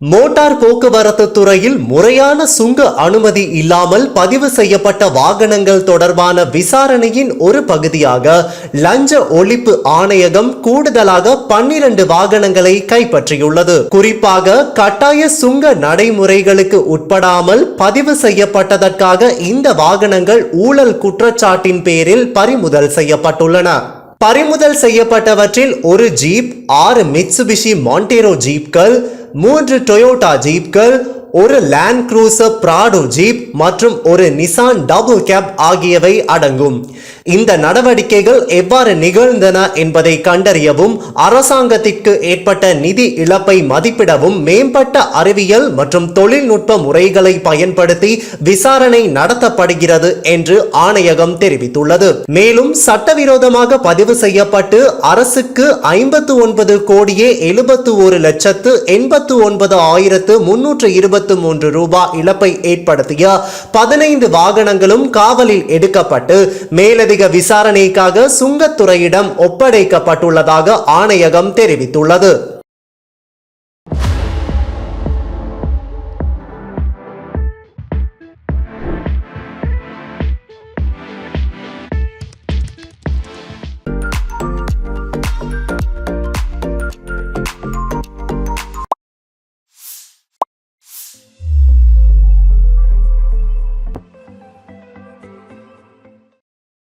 Motor போக்குவரத்து துறையில் முறையான சுங்க அனுமதி இல்லாமல் பதிவு செய்யப்பட்ட வாகனங்கள் தொடர்பான விசாரணையின் ஒரு பகுதியாக லஞ்ச ஒழிப்பு ஆணையகம் கூடுதலாக பன்னிரண்டு வாகனங்களை கைப்பற்றியுள்ளது. குறிப்பாக கட்டாய சுங்க நடைமுறைகளுக்கு உட்படாமல் பதிவு செய்யப்பட்டதற்காக இந்த வாகனங்கள் ஊழல் குற்றச்சாட்டின் பேரில் பறிமுதல் செய்யப்பட்டுள்ளன. பறிமுதல் செய்யப்பட்டவற்றில் ஒரு ஜீப் ஆறு மிட்சுபிஷி மாண்டேரோ ஜீப்கள் மூன்று டொயோட்டா ஜீப்கள் ஒரு லேண்ட் க்ரூசர் பிராடோ ஜீப் மற்றும் ஒரு நிசான் டபுள் கேப் ஆகியவை அடங்கும். இந்த நடவடிக்கைகள் எவ்வாறு நிகழ்ந்தன என்பதை கண்டறியவும் அரசாங்கத்திற்கு ஏற்பட்ட நிதி இழப்பை மதிப்பிடவும் மேம்பட்ட அறிவியல் மற்றும் தொழில்நுட்ப முறைகளை பயன்படுத்தி விசாரணை நடத்தப்படுகிறது என்று ஆணையகம் தெரிவித்துள்ளது. மேலும் சட்டவிரோதமாக பதிவு செய்யப்பட்டு அரசுக்கு ஐம்பத்து ஒன்பது கோடியே எழுபத்து ஒரு லட்சத்து எண்பத்து ஒன்பது ஆயிரத்து முன்னூற்று இருபத்து மூன்று ரூபாய் இழப்பை ஏற்படுத்திய பதினைந்து வாகனங்களும் காவலில் எடுக்கப்பட்டு மேலதிக விசாரணைக்காக சுங்கத்துறையிடம் ஒப்படைக்கப்பட்டுள்ளதாக ஆணையகம் தெரிவித்துள்ளது.